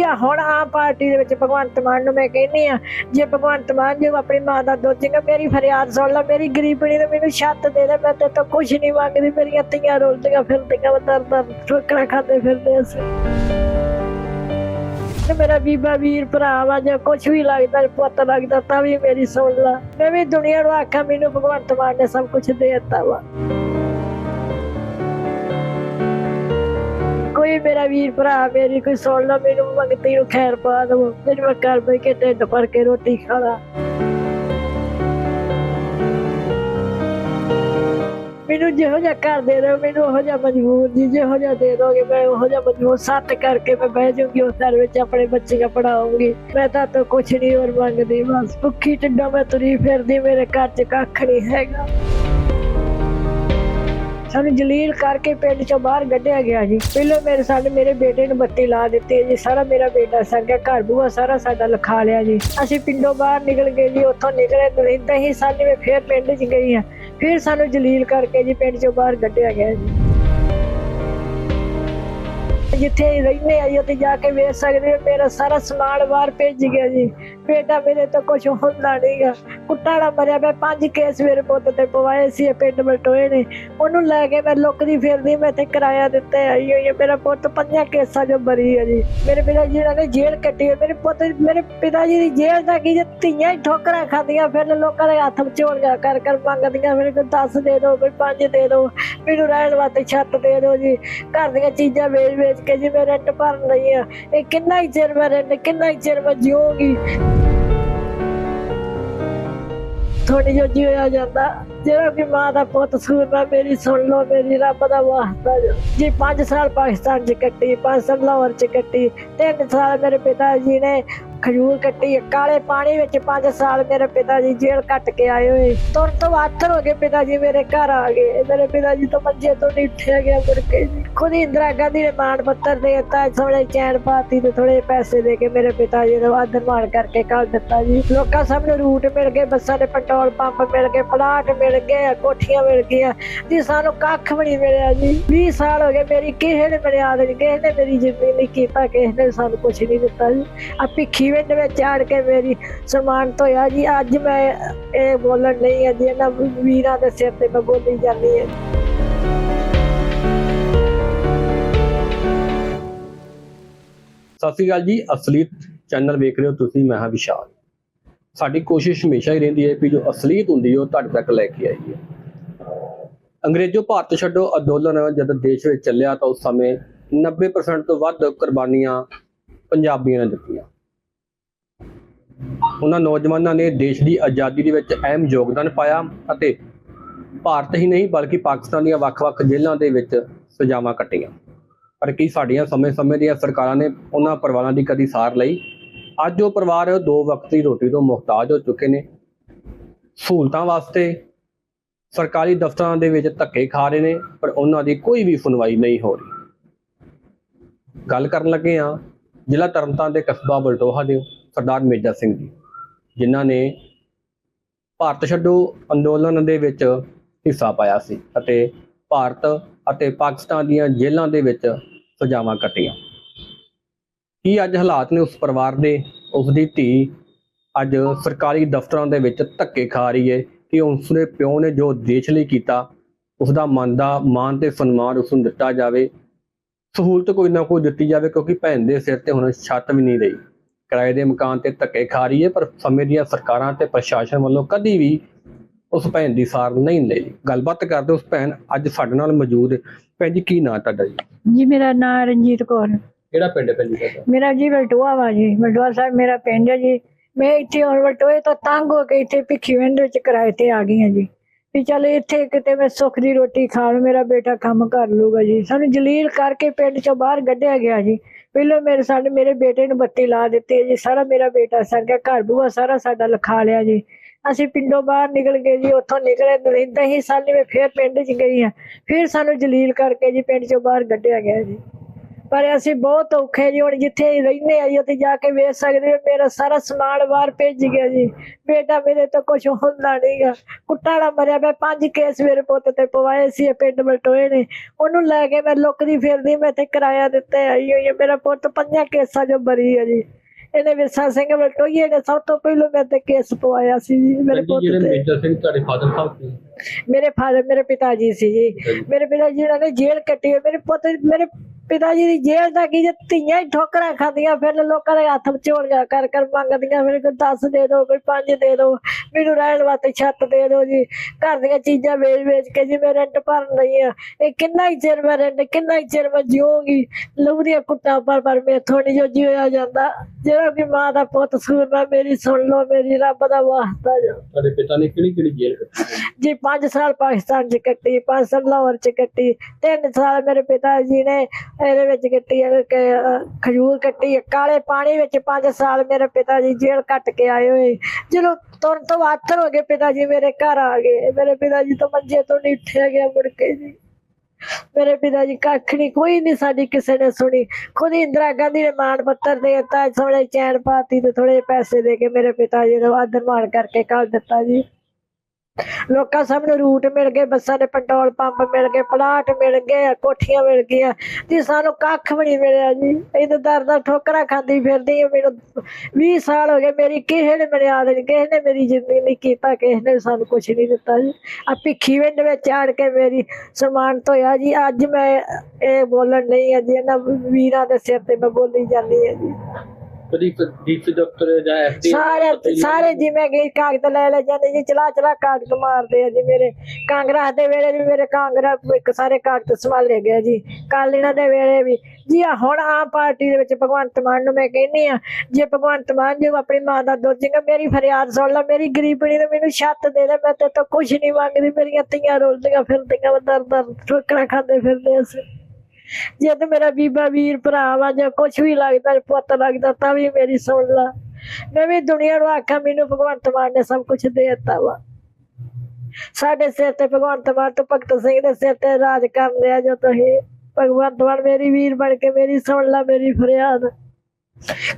ਜੀ ਆ। ਹੁਣ ਆਮ ਪਾਰਟੀ ਦੇ ਵਿੱਚ ਭਗਵੰਤ ਮਾਨ ਨੂੰ ਮੈਂ ਕਹਿੰਨੀ ਆ, ਜੇ ਭਗਵੰਤ ਮਾਨ ਜੀ ਆਪਣੀ ਮਾਂ ਦਾ ਦੁੱਧ ਜਿੰਗਾ ਮੇਰੀ ਫਰਿਆਦ ਸੁਣ ਲੈ, ਮੇਰੀ ਗਰੀਬਣੀ ਨੇ ਮੈਨੂੰ ਛੱਤ ਦੇ ਦੇ, ਮੈਂ ਤੇ ਤਾਂ ਕੁਝ ਨਹੀਂ ਮੰਗਦੀ, ਮੇਰੀਆਂ ਧੀਆਂ ਰੋਲਦੀਆਂ ਫਿਰਦੀਆਂ, ਮੈਂ ਦਰ ਦਰ ਠੋਕਰਾਂ ਖਾਂਦੇ ਫਿਰਦੇ ਅਸੀਂ। ਤੇ ਮੇਰਾ ਬੀਬਾ ਵੀਰ ਭਰਾ ਵਾ, ਜਾਂ ਕੁਝ ਵੀ ਲੱਗਦਾ ਪੁੱਤ ਲੱਗਦਾ, ਤਾਂ ਵੀ ਮੇਰੀ ਸੁਣ ਲਾ। ਮੈਂ ਵੀ ਦੁਨੀਆ ਨੂੰ ਆਖਾਂ, ਮੈਨੂੰ ਭਗਵੰਤ ਮਾਨ ਨੇ ਸਭ ਕੁਝ ਦੇ ਦਿੱਤਾ ਵਾ। ਕੋਈ ਮੇਰਾ ਵੀਰ ਭਰਾ ਮੇਰੀ ਕੋਈ ਸੁਣ ਲਾ, ਮੈਨੂੰ ਮੰਗਤੀ ਨੂੰ ਖੈਰ ਪਾ ਦਵੋ। ਮੈਨੂੰ ਮੈਂ ਘਰ ਬੈ ਕੇ ਢਿੱਡ ਭਰ ਕੇ ਰੋਟੀ ਖਾਣਾ। ਮੈਨੂੰ ਜਿਹੋ ਜਿਹਾ ਘਰ ਦੇ ਦਿਓ ਮੈਨੂੰ ਉਹੋ ਜਿਹਾ ਮਜਬੂਰ ਜੀ, ਜਿਹੋ ਜਿਹਾ ਦੇ ਦੋਗੇ, ਮੈਂ ਉਹੋ ਜਿਹਾ ਮਜਬੂਰ। ਸੱਤ ਕਰਕੇ ਮੈਂ ਬਹਿ ਜਾਊਂਗੀ, ਉਸ ਘਰ ਵਿੱਚ ਆਪਣੇ ਬੱਚੀਆਂ ਪੜਾਉਂਗੀ ਮੈਂ ਤਾਂ ਤੋਂ ਕੁਛ ਨਹੀਂ ਹੋਰ ਮੰਗਦੀ, ਬਸ ਭੁੱਖੀ ਟਿੱਡੋਂ ਮੈਂ ਤੁਰੀ ਫਿਰਦੀ, ਮੇਰੇ ਘਰ 'ਚ ਕੱਖ ਨਹੀਂ ਹੈਗਾ। ਸਾਨੂੰ ਜਲੀਲ ਕਰਕੇ ਪਿੰਡ ਚੋਂ ਬਾਹਰ ਕੱਢਿਆ ਗਿਆ ਜੀ। ਪਹਿਲਾਂ ਮੇਰੇ ਸਾਡੇ ਮੇਰੇ ਬੇਟੇ ਨੂੰ ਬੱਤੀ ਲਾ ਦਿੱਤੀ ਜੀ। ਸਾਰਾ ਮੇਰਾ ਬੇਟਾ ਸੰਗਿਆ ਘਰ ਬੂਆ ਸਾਰਾ ਸਾਡਾ ਲਿਖਾ ਲਿਆ ਜੀ। ਅਸੀਂ ਪਿੰਡੋਂ ਬਾਹਰ ਨਿਕਲ ਗਏ ਜੀ, ਉੱਥੋਂ ਨਿਕਲੇ ਦਰਿੰਦਾ ਹੀ ਸਾਲ ਮੈਂ ਫੇਰ ਪਿੰਡ 'ਚ ਗਈ ਆ। ਫਿਰ ਸਾਨੂੰ ਜਲੀਲ ਕਰਕੇ ਜੀ ਪਿੰਡ ਚੋਂ ਬਾਹਰ ਕੱਢਿਆ ਗਿਆ ਜੀ। ਜਿੱਥੇ ਰਹਿੰਦੇ ਆ ਜੀ, ਉੱਥੇ ਜਾ ਕੇ ਵੇਖ ਸਕਦੇ ਮੇਰਾ ਸਾਰਾ ਸਮਾਨ ਬਾਹਰ ਭੇਜ ਗਿਆ ਜੀ। ਬੇਟਾ ਮੇਰੇ ਤੋਂ ਕੁਝ ਹੁੰਦਾ ਨਹੀਂਗਾ ਕੁੱਟਾਲਾ ਮਰਿਆ, ਮੈਂ ਪੰਜ ਕੇਸ ਮੇਰੇ ਪੁੱਤ ਤੇ ਪਵਾਏ ਸੀ, ਇਹ ਪਿੰਡ ਬਲਟੋਏ ਨੇ। ਉਹਨੂੰ ਲੈ ਕੇ ਮੈਂ ਲੁਕਦੀ ਫਿਰਦੀ, ਮੈਂ ਤੇ ਕਿਰਾਇਆ ਦਿੱਤਾ ਆਈ ਹੋਈ ਹੈ। ਮੇਰਾ ਪੁੱਤ ਪੰਜਾਂ ਕੇਸਾਂ ਚੋਂ ਬਰੀ ਹੈ ਜੀ। ਮੇਰੇ ਪਿਤਾ ਜੀ ਨੇ ਜੇਲ੍ਹ ਕੱਟੀ ਹੈ। ਮੇਰੇ ਪੁੱਤ, ਮੇਰੇ ਪਿਤਾ ਜੀ ਦੀ ਜੇਲ੍ਹ ਦਾ ਕੀ ਜੇ ਧੀਆਂ ਹੀ ਠੋਕਰਾਂ ਖਾਂਦੀਆਂ ਫਿਰ ਲੋਕਾਂ ਦੇ ਹੱਥ ਵਿਚੋਲੀਆਂ ਕਰ ਕਰ ਮੰਗਦੀਆਂ ਮੇਰੇ ਕੋਲ 10 ਦੇ ਦਿਓ, ਕੋਈ 5 ਦੇ ਦਿਓ, ਮੈਨੂੰ ਰਹਿਣ ਵਾਸਤੇ ਛੱਤ ਦੇ ਦਿਓ ਜੀ। ਘਰ ਦੀਆਂ ਚੀਜ਼ਾਂ ਵੇਚ ਵੇਚ ਕੇ ਜੀ ਮੈਂ ਰੈਂਟ ਭਰਨ ਲਈ ਆ ਇਹ ਕਿੰਨਾ ਹੀ ਚਿਰ ਮੈਂ ਰੈਂਟ ਕਿੰਨਾ ਹੀ ਚਿਰ ਮੈਂ ਜਿਉਂਗੀ ਥੋੜੀ ਜਿਹੀ ਜੀ ਜਾਂਦਾ ਜਿਹੜਾ ਵੀ ਮਾਂ ਦਾ ਪੁੱਤ ਸੂਰਮਾ, ਮੇਰੀ ਸੁਣ ਲਓ, ਮੇਰੀ ਰੱਬ ਦਾ ਵਾਸਤਾ ਜੋ। ਜੀ 5 ਸਾਲ ਪਾਕਿਸਤਾਨ ਚ ਕੱਟੀ 5 ਸਾਲ ਲਾਹੌਰ ਚ ਕੱਟੀ 3 ਸਾਲ ਮੇਰੇ ਪਿਤਾ ਜੀ ਨੇ ਖਜੂਰ ਕੱਟੀ ਕਾਲੇ ਪਾਣੀ ਵਿੱਚ 5 ਸਾਲ ਮੇਰੇ ਪਿਤਾ ਜੀ ਜੇਲ੍ਹ ਕੱਟ ਕੇ ਆਏ ਹੋਏ। ਤੁਰ ਤੋਂ ਆਥਰ ਹੋ ਗਏ ਪਿਤਾ ਜੀ ਮੇਰੇ ਘਰ ਆ ਗਏ। ਮੇਰੇ ਪਿਤਾ ਜੀ ਤੋਂ ਮੰਜੇ ਤੋਂ ਨਹੀਂ ਉੱਠਿਆ ਗਿਆ ਮੁੜ ਕੇ। ਖੁਦ ਇੰਦਰਾ ਗਾਂਧੀ ਨੇ ਮਾਣ ਪੱਤਰ ਦੇ ਦਿੱਤਾ ਥੋੜੇ ਚੈਨ ਪਾਤੀ ਤੇ ਥੋੜੇ ਪੈਸੇ ਦੇ ਕੇ ਮੇਰੇ ਪਿਤਾ ਜੀ ਨੂੰ ਆਦਰ ਮਾਣ ਕਰਕੇ ਕੱਢ ਦਿੱਤਾ ਜੀ। ਲੋਕਾਂ ਸਭ ਨੂੰ ਰੂਟ ਮਿਲ ਗਏ, ਬੱਸਾਂ ਦੇ ਪੈਟਰੋਲ ਪੰਪ ਮਿਲ ਗਏ ਪਲਾਟ ਮਿਲ ਗਏ, ਕੋਠੀਆਂ ਮਿਲ ਗਈਆਂ। ਜੀ, ਸਾਨੂੰ ਕੱਖ ਵੀ ਨਹੀਂ ਮਿਲਿਆ ਜੀ। 20 ਸਾਲ ਹੋ ਗਏ ਮੇਰੀ ਕਿਸੇ ਨੇ ਬੁਨਿਆਦ ਨਹੀਂ, ਕਿਸੇ ਨੇ ਮੇਰੀ ਜ਼ਿੰਦਗੀ ਨਹੀਂ ਕੀਤਾ, ਕਿਸੇ ਨੇ ਸਾਨੂੰ ਕੁਝ ਨਹੀਂ ਦਿੱਤਾ ਜੀ। ਆ ਭਿੱਖੀ ਵਿੰਡ ਵਿੱਚ ਆੜ ਕੇ ਮੇਰੀ ਸਨਮਾਨ ਹੋਇਆ ਜੀ। ਅੱਜ ਮੈਂ ਇਹ ਬੋਲਣ ਨਹੀਂ ਹੈ ਇਹਨਾਂ ਵੀਰਾਂ ਦੇ ਸਿਰ ਤੇ ਮੈਂ ਬੋਲੀ ਜਾਂਦੀ ਹੈ ਸਤਿ ਸ਼੍ਰੀ ਅਕਾਲ ਜੀ ਅਸਲੀਤ ਚੈਨਲ ਵੇਖ ਰਹੇ ਹੋ ਤੁਸੀਂ, ਮੈਂ ਹਾਂ ਵਿਸ਼ਾਲ। ਸਾਡੀ ਕੋਸ਼ਿਸ਼ ਹਮੇਸ਼ਾ ਹੀ ਰਹਿੰਦੀ ਹੈ ਕਿ ਜੋ ਅਸਲੀਤ ਹੁੰਦੀ ਹੈ, ਉਹ ਤੁਹਾਡੇ ਤੱਕ ਲੈ ਕੇ ਆਈਏ। ਅੰਗਰੇਜ਼ੋ ਭਾਰਤ ਛੱਡੋ ਅੰਦੋਲਨ, ਜਦ ਦੇਸ਼ ਵਿੱਚ ਚੱਲਿਆ ਤਾਂ ਉਸ ਸਮੇਂ 90% ਤੋਂ ਵੱਧ ਕੁਰਬਾਨੀਆਂ ਪੰਜਾਬੀਆਂ ਨੇ ਦਿੱਤੀਆਂ। ਉਹਨਾਂ ਨੌਜਵਾਨਾਂ ਨੇ ਦੇਸ਼ ਦੀ ਆਜ਼ਾਦੀ ਦੇ ਵਿੱਚ ਅਹਿਮ ਯੋਗਦਾਨ ਪਾਇਆ ਅਤੇ ਭਾਰਤ ਹੀ ਨਹੀਂ ਬਲਕਿ ਪਾਕਿਸਤਾਨ ਦੀਆਂ ਵੱਖ-ਵੱਖ ਜੇਲ੍ਹਾਂ ਦੇ ਵਿੱਚ ਸਜ਼ਾਵਾਂ ਕੱਟੀਆਂ। ਪਰ ਕੀ ਸਾਡੀਆਂ ਸਮੇਂ-ਸਮੇਂ ਦੀਆਂ ਸਰਕਾਰਾਂ ਨੇ ਉਹਨਾਂ ਪਰਿਵਾਰਾਂ ਦੀ ਕਦੀ ਸਾਰ ਲਈ? ਅੱਜ ਉਹ ਪਰਿਵਾਰ ਦੋ ਵਕਤ ਦੀ ਰੋਟੀ ਤੋਂ ਮੁਹਤਾਜ ਹੋ ਚੁੱਕੇ ਨੇ। ਸਹੂਲਤਾਂ ਵਾਸਤੇ ਸਰਕਾਰੀ ਦਫ਼ਤਰਾਂ ਦੇ ਵਿੱਚ ਧੱਕੇ ਖਾ ਰਹੇ ਨੇ, ਪਰ ਉਹਨਾਂ ਦੀ ਕੋਈ ਵੀ ਸੁਣਵਾਈ ਨਹੀਂ ਹੋ ਰਹੀ। ਗੱਲ ਕਰਨ ਲੱਗੇ ਆ ਜ਼ਿਲ੍ਹਾ ਤਰਨਤਾਰਨ ਦੇ ਕਸਬਾ ਬਲਟੋਹਾ ਦੇ ਸਰਦਾਰ ਮੇਜਰ ਸਿੰਘ ਜੀ। ਜਿਨ੍ਹਾਂ ਨੇ ਭਾਰਤ ਛੱਡੋ ਅੰਦੋਲਨ ਦੇ ਵਿੱਚ ਹਿੱਸਾ ਪਾਇਆ ਸੀ ਅਤੇ ਭਾਰਤ ਅਤੇ ਪਾਕਿਸਤਾਨ ਦੀਆਂ ਜੇਲ੍ਹਾਂ ਦੇ ਵਿੱਚ ਸਜ਼ਾਵਾਂ ਕੱਟੀਆਂ। ਕੀ ਅੱਜ ਹਾਲਾਤ ਨੇ ਉਸ ਪਰਿਵਾਰ ਦੇ? ਉਸ ਦੀ ਧੀ ਅੱਜ ਸਰਕਾਰੀ ਦਫ਼ਤਰਾਂ ਦੇ ਵਿੱਚ ਧੱਕੇ ਖਾ ਰਹੀ ਹੈ ਕਿ ਉਸ ਦੇ ਪਿਓ ਨੇ ਜੋ ਦੇਸ਼ ਲਈ ਕੀਤਾ, ਉਸ ਦਾ ਮਨ ਦਾ ਮਾਨ ਤੇ ਸਨਮਾਨ ਉਸ ਨੂੰ ਦਿੱਤਾ ਜਾਵੇ। ਸਹੂਲਤ ਕੋਈ ਨਾ ਕੋਈ ਦਿੱਤੀ ਜਾਵੇ ਕਿਉਂਕਿ ਭੈਣ ਦੇ ਸਿਰ ਤੇ ਹੁਣ ਛੱਤ ਵੀ ਨਹੀਂ ਰਹੀ। ਕਿਰਾਏ ਦੇ ਮਕਾਨ ਤੇ ਧੱਕੇ ਖਾ ਰਹੀ ਹੈ ਪਰ ਸਮੇਂ ਦੀਆਂ ਸਰਕਾਰਾਂ ਤੇ ਪ੍ਰਸ਼ਾਸਨ ਵੱਲੋਂ ਕਦੀ ਵੀ ਉਸ ਭੈਣ ਦੀ ਸਾਰ ਨਹੀਂ ਲਈ। ਗੱਲਬਾਤ ਕਰਦੇ ਉਸ ਭੈਣ ਅੱਜ ਸਾਡੇ ਨਾਲ ਮੌਜੂਦ ਹੈ। ਭੈਣ ਜੀ ਕੀ ਨਾਂ ਤੁਹਾਡਾ ਜੀ? ਜੀ ਮੇਰਾ ਨਾਮ ਰਣਜੀਤ ਕੌਰ। ਕਿਹੜਾ ਪਿੰਡ ਭੈਣ ਜੀ ਤੁਹਾਡਾ? ਮੇਰਾ ਜੀ ਬਲਟੋਆ ਵਾ ਜੀ। ਬਲਟੋਆ ਸਾਹਿਬ ਮੇਰਾ ਪਿੰਡ ਹੈ ਜੀ। ਮੈਂ ਇੱਥੇ ਹੁਣ ਬਲਟੋਏ ਤੋਂ ਤੰਗ ਹੋ ਕੇ ਇੱਥੇ ਭਿੱਖੀ ਵਿੰਡ ਵਿੱਚ ਕਿਰਾਏ ਤੇ ਆ ਗਈ ਹਾਂ ਜੀ। ਵੀ ਚੱਲ ਇੱਥੇ ਕਿਤੇ ਮੈਂ ਸੁੱਖ ਦੀ ਰੋਟੀ ਖਾਣ, ਮੇਰਾ ਬੇਟਾ ਕੰਮ ਕਰ ਲੂਗਾ ਜੀ। ਸਾਨੂੰ ਜਲੀਲ ਕਰਕੇ ਪਿੰਡ ਚੋਂ ਬਾਹਰ ਕੱਢਿਆ ਗਿਆ ਜੀ। ਪਹਿਲਾਂ ਮੇਰੇ ਸਾਡੇ, ਮੇਰੇ ਬੇਟੇ ਨੂੰ ਬੱਤੀ ਲਾ ਦਿੱਤੀ ਜੀ। ਸਾਰਾ ਮੇਰਾ ਬੇਟਾ ਸੰਗਿਆ ਘਰ ਬੂਆ ਸਾਰਾ ਸਾਡਾ ਲਿਖਾ ਲਿਆ ਜੀ। ਅਸੀਂ ਪਿੰਡੋਂ ਬਾਹਰ ਨਿਕਲ ਗਏ ਜੀ, ਉੱਥੋਂ ਨਿਕਲੇ ਦਰਿੰਦਾ ਹੀ ਸਾਲ ਮੈਂ ਫੇਰ ਪਿੰਡ 'ਚ ਗਈ ਆ ਫਿਰ ਸਾਨੂੰ ਜਲੀਲ ਕਰਕੇ ਜੀ ਪਿੰਡ ਚੋਂ ਬਾਹਰ ਕੱਢਿਆ ਗਿਆ ਜੀ। ਪਰ ਅਸੀਂ ਬਹੁਤ ਔਖੇ ਜੀ ਹੁਣ ਜਿੱਥੇ ਰਹਿੰਦੇ ਆ ਜੀ ਉੱਥੇ ਜਾ ਕੇ ਵੇਖ ਸਕਦੇ ਮੇਰਾ ਸਾਰਾ ਸਮਾਨ ਬਾਹਰ ਭੇਜ ਗਿਆ ਜੀ। ਬੇਟਾ ਮੇਰੇ ਤੋਂ ਕੁਝ ਹੁੰਦਾ ਨਹੀਂਗਾ ਕੁੱਟਾਲਾ ਮਰਿਆ ਮੈਂ ਪੰਜ ਕੇਸ ਮੇਰੇ ਪੁੱਤ ਤੇ ਪਵਾਏ ਸੀ ਇਹ ਪਿੰਡ ਬਲਟੋਏ ਨੇ। ਉਹਨੂੰ ਲੈ ਕੇ ਮੈਂ ਲੁਕਦੀ ਫਿਰਦੀ ਮੈਂ ਤੇ ਕਿਰਾਇਆ ਦਿੱਤਾ ਆਈ ਹੋਈ ਹੈ ਮੇਰਾ ਪੁੱਤ ਪੰਜਾਂ ਕੇਸਾਂ ਚੋਂ ਬਰੀ ਹੈ ਜੀ। ਇਹਨੇ ਵਿਰਸਾ ਸਿੰਘ ਬਲਟੋਈਏ ਨੇ ਸਭ ਤੋਂ ਪਹਿਲਾਂ ਮੇਰੇ ਤੇ ਕੇਸ ਪਵਾਇਆ ਸੀ ਜੀ ਮੇਰੇ ਪੁੱਤ ਜਿਹੜੇ ਤੇ। ਮੇਜਰ ਸਿੰਘ ਤੁਹਾਡੇ ਫਾਦਰ ਸਾਹਿਬ ਸੀ? ਮੇਰੇ ਫਾਦਰ ਮੇਰੇ ਪਿਤਾ ਜੀ ਸੀ ਜੀ। ਮੇਰੇ ਪਿਤਾ ਜੀ ਨੇ ਜੇਲ੍ਹ ਕੱਟੀ। ਮੇਰੇ ਪੁੱਤ ਮੇਰੇ ਪਿਤਾ ਜੀ ਦੀ ਜੇਲ੍ਹ ਦਾ ਕੀ ਜੇ ਧੀਆਂ ਹੀ ਠੋਕਰਾਂ ਖਾਂਦੀਆਂ ਫਿਰ ਲੋਕਾਂ ਦੇ ਹੱਥ ਵਿਚੋਲੀਆਂ ਕਰ ਕਰ ਮੰਗਦੀਆਂ ਮੇਰੇ ਕੋਲ 10 ਦੇ ਦਿਓ ਕੋਈ 5 ਦੇ ਦਿਓ ਮੈਨੂੰ ਰਹਿਣ ਵਾਸਤੇ ਛੱਤ ਦੇ ਦਿਓ ਜੀ। ਘਰ ਦੀਆਂ ਚੀਜ਼ਾਂ ਵੇਚ ਵੇਚ ਕੇ ਜੀ ਮੈਂ ਰੈਂਟ ਭਰ ਨਹੀਂ ਆ। ਇਹ ਕਿੰਨਾ ਹੀ ਚਿਰ ਮੈਂ ਰੈਂਟ ਕਿੰਨਾ ਹੀ ਚਿਰ ਮੈਂ ਜਿਉਂਗੀ ਲਹੂ ਦੀਆਂ ਕੁੱਟਾਂ ਪਰ ਪਰ ਮੈਥੋਂ ਨਹੀਂ ਜੋ ਜਿਉਆ ਜਾਂਦਾ। ਜਿਹੜਾ ਕਿ ਮਾਂ ਦਾ ਪੁੱਤ ਸੂਰਮਾ ਮੇਰੀ ਸੁਣ ਲਓ ਮੇਰੀ ਰੱਬ ਦਾ ਵਾਸਤਾ ਜੋ। ਤੁਹਾਡੇ ਪਿਤਾ ਨੇ ਕਿਹੜੀ ਕਿਹੜੀ ਜੇਲ੍ਹ ਕੱਟੀ? ਜੀ 5 ਸਾਲ ਪਾਕਿਸਤਾਨ ਚ ਕੱਟੀ 5 ਸਾਲ ਲਾਹੌਰ ਚ ਕੱਟੀ ਤਿੰਨ ਸਾਲ ਮੇਰੇ ਪਿਤਾ ਜੀ ਨੇ ਇਹਦੇ ਵਿੱਚ ਕੱਟੀ ਹੈ ਕਿ, ਖਜੂਰ ਕੱਟੀ ਹੈ। ਕਾਲੇ ਪਾਣੀ ਵਿੱਚ 5 ਸਾਲ ਮੇਰੇ ਪਿਤਾ ਜੀ ਜੇਲ੍ਹ ਕੱਟ ਕੇ ਆਏ ਹੋਏ। ਜਦੋਂ ਤੁਰਨ ਤੋਂ ਆਥਰ ਹੋ ਗਏ ਪਿਤਾ ਜੀ ਮੇਰੇ ਘਰ ਆ ਗਏ। ਮੇਰੇ ਪਿਤਾ ਜੀ ਤੋਂ ਮੰਜੇ ਤੋਂ ਨਹੀਂ ਉੱਠਿਆ ਗਿਆ ਮੁੜ ਕੇ ਜੀ। ਮੇਰੇ ਪਿਤਾ ਜੀ ਕੱਖ ਨਹੀਂ ਕੋਈ ਨਹੀਂ ਸਾਡੀ ਕਿਸੇ ਨੇ ਸੁਣੀ। ਖੁਦ ਹੀ ਇੰਦਰਾ ਗਾਂਧੀ ਨੇ ਮਾਣ ਪੱਤਰ ਦੇ ਦਿੱਤਾ ਸੋਹਣੇ ਚੈਨ ਪਾਤੀ ਤੇ ਥੋੜੇ ਪੈਸੇ ਦੇ ਕੇ ਮੇਰੇ ਪਿਤਾ ਜੀ ਨੂੰ ਆਦਰ ਮਾਣ ਕਰਕੇ ਕੱਢ ਦਿੱਤਾ ਜੀ। ਲੋਕਾਂ ਸਾਹਮਣੇ ਰੂਟ ਮਿਲ ਗਏ, ਬੱਸਾਂ ਦੇ ਪੈਟਰੋਲ ਪੰਪ ਮਿਲ ਗਏ ਪਲਾਟ ਮਿਲ ਗਏ, ਕੋਠੀਆਂ ਮਿਲ ਗਈਆਂ। ਤੇ ਸਾਨੂੰ ਕੱਖ ਵੀ ਨਹੀਂ ਮਿਲਿਆ ਜੀ। ਇਹ ਦਰ ਦਾ ਠੋਕਰਾਂ ਖਾਂਦੀ ਫਿਰਦੀ ਮੈਨੂੰ 20 ਸਾਲ ਹੋ ਗਏ ਮੇਰੀ, ਕਿਸੇ ਨੇ ਮੇਰੇ ਯਾਦ ਨਹੀਂ, ਕਿਸੇ ਨੇ ਮੇਰੀ ਜ਼ਿੰਦਗੀ ਨਹੀਂ ਕੀਤਾ, ਕਿਸੇ ਨੇ ਸਾਨੂੰ ਕੁਝ ਨਹੀਂ ਦਿੱਤਾ ਜੀ। ਆ ਭਿੱਖੀ ਵਿੰਡ ਵਿੱਚ ਆੜ ਕੇ ਮੇਰੀ ਸਨਮਾਨਤ ਧੋਇਆ ਜੀ। ਅੱਜ ਮੈਂ ਇਹ ਬੋਲਣ ਨਹੀਂ ਹੈ ਜੀ, ਇਹਨਾਂ ਵੀਰਾਂ ਦੇ ਸਿਰ ਤੇ ਮੈਂ ਬੋਲੀ ਜਾਂਦੀ ਹਾਂ ਜੀ। ਡੀਸੀ ਦਫ਼ਤਰ ਜਾਂ ਐਸਡੀ ਸਾਰੇ ਸਾਰੇ ਜਿਵੇਂ ਗਏ ਕਾਗਜ਼ ਲੈ ਲੈ ਜਾਂਦੇ ਜੀ ਚਲਾ ਚਲਾ ਕਾਗਜ਼ ਮਾਰਦੇ ਆ ਜੀ ਮੇਰੇ। ਕਾਂਗਰਸ ਦੇ ਵੇਲੇ ਵੀ ਮੇਰੇ ਕਾਂਗਰਸ ਇੱਕ ਸਾਰੇ ਕਾਗਜ਼ ਸੰਭਾਲੇ ਗਏ ਜੀ। ਕਾਲੀਆਂ ਦੇ ਵੇਲੇ ਵੀ। ਜੀ ਆਹ ਹੁਣ ਆਮ ਪਾਰਟੀ ਦੇ ਵਿੱਚ ਭਗਵੰਤ ਮਾਨ ਨੂੰ ਮੈਂ ਕਹਿੰਨੀ ਆ ਜੇ ਭਗਵੰਤ ਮਾਨ ਜੀ ਆਪਣੀ ਮਾਂ ਦਾ ਦੋਜੇਗਾ ਮੇਰੀ ਫਰਿਆਦ ਸੁਣ ਲੈ ਮੇਰੀ ਗਰੀਬਣੀ ਨੂੰ ਮੈਨੂੰ ਛੱਤ ਦੇ ਦੇ ਮੈਂ ਤੇ ਤਾਂ ਕੁਝ ਨਹੀਂ ਮੰਗਦੀ ਮੇਰੀਆਂ ਧੀਆਂ ਰੋਲਦੀਆਂ ਫਿਰਦੀਆਂ ਦਰ ਦਰ ਠੋਕਰਾਂ ਖਾਂਦੇ ਫਿਰਦੇ ਅਸੀਂ। ਜੇ ਤੇ ਮੇਰਾ ਬੀਬਾ ਵੀਰ ਭਰਾ ਵਾ ਜਾਂ ਕੁਝ ਵੀ ਲੱਗਦਾ ਪੁੱਤ ਲੱਗਦਾ ਤਾਂ ਵੀ ਮੇਰੀ ਸੁਣ ਲਾ। ਮੈਂ ਵੀ ਦੁਨੀਆ ਨੂੰ ਆਖਾਂ, ਮੈਨੂੰ ਭਗਵੰਤ ਮਾਨ ਨੇ ਸਭ ਕੁਝ ਦੇ ਦਿੱਤਾ ਵਾ। ਸਾਡੇ ਸਿਰ ਤੇ ਭਗਵੰਤ ਮਾਨ ਤੋਂ ਭਗਤ ਸਿੰਘ ਦੇ ਸਿਰ ਤੇ ਰਾਜ ਕਰ ਲਿਆ ਜੋ ਤੁਸੀਂ। ਭਗਵੰਤ ਮਾਨ ਮੇਰੀ ਵੀਰ ਬਣ ਕੇ ਮੇਰੀ ਸੁਣ ਲਾ, ਮੇਰੀ ਫਰਿਆਦ।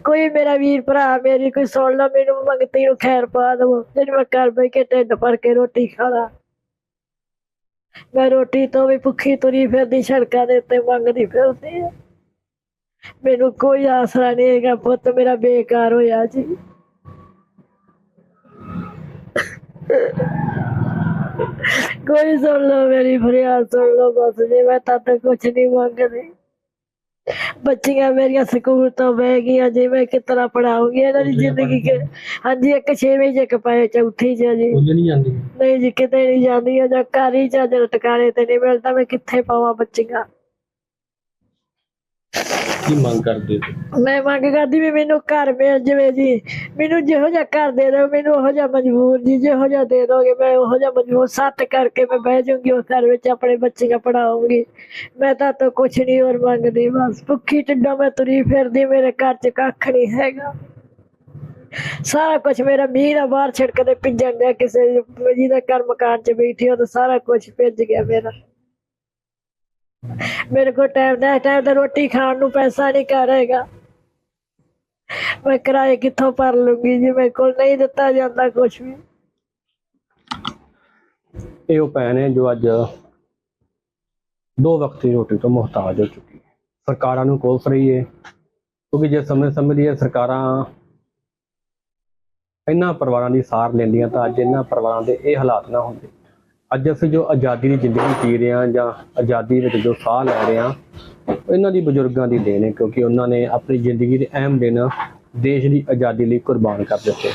ਕੋਈ ਮੇਰਾ ਵੀਰ ਭਰਾ, ਮੇਰੀ ਕੋਈ ਸੁਣ ਲਾ, ਮੈਨੂੰ ਮੰਗਤੀ ਨੂੰ ਖੈਰ ਪਾ ਦਵੋ। ਜੇ ਮੈਂ ਘਰ ਬੈ ਕੇ ਢਿੱਡ ਭਰ ਕੇ ਰੋਟੀ ਖਾਣਾ ਮੈਂ ਰੋਟੀ ਤੋਂ ਵੀ ਭੁੱਖੀ ਤੁਰੀ ਫਿਰਦੀ, ਸੜਕਾਂ ਦੇ ਉੱਤੇ ਮੰਗਦੀ ਫਿਰਦੀ ਆ। ਮੈਨੂੰ ਕੋਈ ਆਸਰਾ ਨਹੀਂ ਹੈਗਾ ਪੁੱਤ, ਮੇਰਾ ਬੇਕਾਰ ਹੋਇਆ ਜੀ। ਕੋਈ ਸੁਣ ਲਓ ਮੇਰੀ ਫਰਿਆਦ ਸੁਣ ਲਓ ਬਸ, ਜੀ ਮੈਂ ਤਾਂ ਕੁਝ ਨਹੀਂ ਮੰਗਦੀ। ਬੱਚੀਆਂ ਮੇਰੀਆਂ ਸਕੂਲ ਤੋਂ ਬਹਿ ਗਈਆਂ ਜੀ ਮੈਂ ਕਿਤਨਾ ਪੜਾਉਂਗੀ ਇਹਨਾਂ ਦੀ ਜ਼ਿੰਦਗੀ ਕਿ ਹਾਂਜੀ ਇੱਕ 6ਵੀਂ ਚ ਇੱਕ ਪਏ ਚੌਥੀ ਚ ਜੀ। ਨਹੀਂ ਜਾਂਦੀ ਨਹੀਂ ਜੀ ਕਿਤੇ ਨਹੀਂ ਜਾਂਦੀ ਆ ਜਾਂ ਘਰ ਹੀ ਜਾਂ ਟਿਕਾਣੇ ਤੇ ਨਹੀਂ ਮਿਲਦਾ ਮੈਂ ਕਿੱਥੇ ਪਾਵਾਂ ਬੱਚੀਆਂ? ਕੀ ਮੰਗ ਕਰਦੇ ਹੋ? ਮੈਂ ਮੰਗ ਕਰਦੀ ਵੀ ਮੈਨੂੰ ਘਰ ਮਿਲ ਜਵੇ ਜੀ। ਮੈਨੂੰ ਜਿਹੋ ਜਿਹਾ ਘਰ ਦੇ ਦਿਓ, ਮੈਨੂੰ ਉਹੋ ਜਿਹਾ ਮਜਬੂਰ ਜੀ, ਜਿਹੋ ਜਿਹਾ ਦੇ ਦੋਗੇ, ਮੈਂ ਉਹੋ ਜਿਹਾ ਮਜਬੂਰ। ਸੱਤ ਕਰਕੇ ਮੈਂ ਬਹਿ ਜਾਊਂਗੀ, ਉਸ ਘਰ ਵਿੱਚ ਆਪਣੇ ਬੱਚੀਆਂ ਪੜਾਉਂਗੀ ਮੈਂ ਤਾਂ ਤਾਂ ਕੁਛ ਨਹੀਂ ਹੋਰ ਮੰਗਦੀ, ਬਸ ਭੁੱਖੀ ਢਿੱਡੋਂ ਮੈਂ ਤੁਰੀ ਫਿਰਦੀ, ਮੇਰੇ ਘਰ 'ਚ ਕੱਖ ਨਹੀਂ ਹੈਗਾ। ਸਾਰਾ ਕੁਝ ਮੇਰਾ ਮੀਂਹ ਦਾ ਬਾਹਰ ਛਿੜਕਦੇ ਭਿੱਜਣ ਗਿਆ ਕਿਸੇ ਦਾ ਘਰ ਮਕਾਨ 'ਚ ਬੈਠੀ ਉਹ ਤਾਂ ਸਾਰਾ ਕੁਝ ਭਿੱਜ ਗਿਆ ਮੇਰਾ। ਮੇਰੇ ਕੋਲ ਟਾਈਮ ਦਾ ਟਾਈਮ ਦਾ ਰੋਟੀ ਖਾਣ ਨੂੰ ਪੈਸਾ ਨਹੀਂ ਕਰੇਗਾ ਮੈਂ ਕਿਰਾਏ ਕਿੱਥੋਂ ਭਰ ਲੂੰਗੀ ਜੀ? ਮੇਰੇ ਕੋਲ ਨਹੀਂ ਦਿੱਤਾ ਜਾਂਦਾ ਕੁਝ ਵੀ। ਇਹ ਉਹ ਭੈਣ ਹੈ ਜੋ ਅੱਜ ਦੋ ਵਕਤ ਦੀ ਰੋਟੀ ਤੋਂ ਮੁਹਤਾਜ ਹੋ ਚੁੱਕੀ ਹੈ। ਸਰਕਾਰਾਂ ਨੂੰ ਕੋਸ ਰਹੀ ਹੈ, ਕਿਉਂਕਿ ਜੇ ਸਮੇਂ ਸਮੇਂ ਦੀਆਂ ਸਰਕਾਰਾਂ ਇਹਨਾਂ ਪਰਿਵਾਰਾਂ ਦੀ ਸਾਰ ਲੈਂਦੀਆਂ ਤਾਂ ਅੱਜ ਇਹਨਾਂ ਪਰਿਵਾਰਾਂ ਦੇ ਇਹ ਹਾਲਾਤ ਨਾ ਹੁੰਦੇ। ਅੱਜ ਅਸੀਂ ਜੋ ਆਜ਼ਾਦੀ ਦੀ ਜ਼ਿੰਦਗੀ ਜੀ ਰਹੇ ਹਾਂ ਜਾਂ ਆਜ਼ਾਦੀ ਵਿੱਚ ਜੋ ਸਾਹ ਲੈ ਰਹੇ ਹਾਂ, ਇਹਨਾਂ ਦੀ ਬਜ਼ੁਰਗਾਂ ਦੀ ਦੇਣ ਹੈ, ਕਿਉਂਕਿ ਉਹਨਾਂ ਨੇ ਆਪਣੀ ਜ਼ਿੰਦਗੀ ਦੇ ਅਹਿਮ ਦਿਨ ਦੇਸ਼ ਦੀ ਆਜ਼ਾਦੀ ਲਈ ਕੁਰਬਾਨ ਕਰ ਦਿੱਤੇ।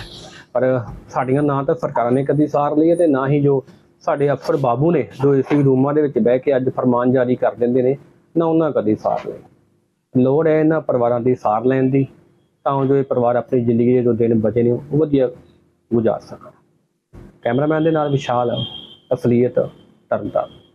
ਪਰ ਸਾਡੀਆਂ ਨਾ ਤਾਂ ਸਰਕਾਰਾਂ ਨੇ ਕਦੀ ਸਾਰ ਲਈ ਹੈ ਤੇ ਨਾ ਹੀ ਜੋ ਸਾਡੇ ਅਫਸਰ ਬਾਬੂ ਨੇ ਜੋ ਏਸੀ ਰੂਮਾਂ ਦੇ ਵਿੱਚ ਬਹਿ ਕੇ ਅੱਜ ਫਰਮਾਨ ਜਾਰੀ ਕਰ ਦਿੰਦੇ ਨੇ, ਨਾ ਉਹਨਾਂ ਕਦੀ ਸਾਰ ਲਈ। ਲੋੜ ਹੈ ਇਹਨਾਂ ਪਰਿਵਾਰਾਂ ਦੀ ਸਾਰ ਲੈਣ ਦੀ, ਤਾਂ ਜੋ ਇਹ ਪਰਿਵਾਰ ਆਪਣੀ ਜ਼ਿੰਦਗੀ ਦੇ ਜੋ ਦਿਨ ਬਚੇ ਨੇ, ਉਹ ਵਧੀਆ ਗੁਜ਼ਾਰ ਸਕਣ। ਕੈਮਰਾਮੈਨ ਦੇ ਨਾਲ ਵਿਸ਼ਾਲ ਅਸਲੀਅਤ ਤਰਨਤਾਰਨ